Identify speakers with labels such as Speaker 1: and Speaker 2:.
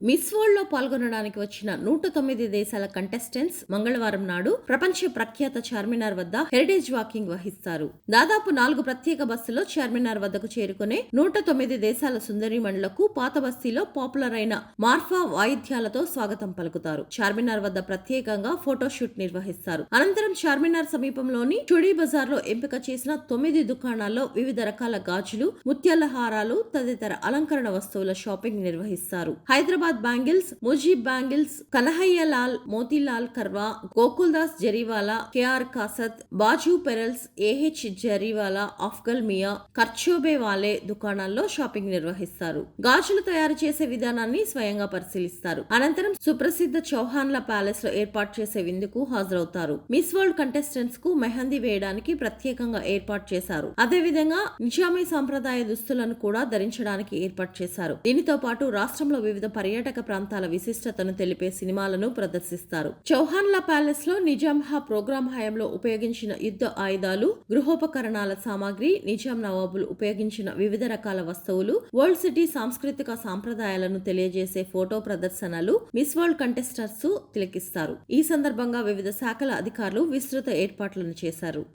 Speaker 1: Miss వరల్డ్లో పాల్గొనడానికి వచ్చిన నూట తొమ్మిది దేశాల కంటెస్టెంట్స్ మంగళవారం నాడు ప్రపంచ ప్రఖ్యాత చార్మినార్ వద్ద హెరిటేజ్ వాకింగ్ వహిస్తారు. దాదాపు నాలుగు ప్రత్యేక బస్సులో చార్మినార్ వద్దకు చేరుకునే నూట తొమ్మిది దేశాల సుందరిమణులకు పాత బస్తీలో పాపులర్ అయిన మార్ఫా వాయిద్యాలతో స్వాగతం పలుకుతారు. చార్మినార్ వద్ద ప్రత్యేకంగా ఫోటోషూట్ నిర్వహిస్తారు. అనంతరం చార్మినార్ సమీపంలోని చుడీ బజార్లో ఎంపిక చేసిన తొమ్మిది దుకాణాల్లో వివిధ రకాల గాజులు ముత్యాల హారాలు తదితర అలంకరణ వస్తువుల షాపింగ్ నిర్వహిస్తారు. Hyderabad bangles Mujeeb bangles Kanhaiya Lal Motilal Karwa Gokuldas Jariwala KR Kasat Baju pearls AH Jariwala Afzal Miya Karchobe Wale దుకాణాల్లో షాపింగ్ నిర్వహిస్తారు. గాజులు తయారు చేసే విధానాన్ని స్వయంగా పరిశీలిస్తారు. అనంతరం సుప్రసిద్ధ చౌహాన్ల ప్యాలెస్లో ఏర్పాటు చేసే విందుకు హాజరవుతారు. మిస్ వరల్డ్ కంటెస్టెంట్స్కు మెహందీ వేయడానికి ప్రత్యేకంగా ఏర్పాటు చేశారు. అదేవిధంగా నిజామీ సాంప్రదాయ దుస్తులను కూడా ధరించడానికి ఏర్పాటు చేశారు. దీనితో పాటు రాష్ట్రంలో వివిధ పర్యాటక ప్రాంతాల విశిష్టతను తెలిపే సినిమాలను ప్రదర్శిస్తారు. చౌహాన్ల ప్యాలెస్లో నిజాంహా ప్రోగ్రాం హయాంలో ఉపయోగించిన యుద్ధ ఆయుధాలు గృహోపకరణాల సామాగ్రి నిజాం నవాబులు ఉపయోగించిన వివిధ రకాల వస్తువులు వరల్డ్ సిటీ సాంస్కృతిక సాంప్రదాయాలను తెలియజేసే ఫోటో ప్రదర్శనలు మిస్ వరల్డ్ కంటెస్టర్స్ తిలకిస్తారు. ఈ సందర్భంగా వివిధ శాఖల అధికారులు విస్తృత ఏర్పాట్లను చేశారు.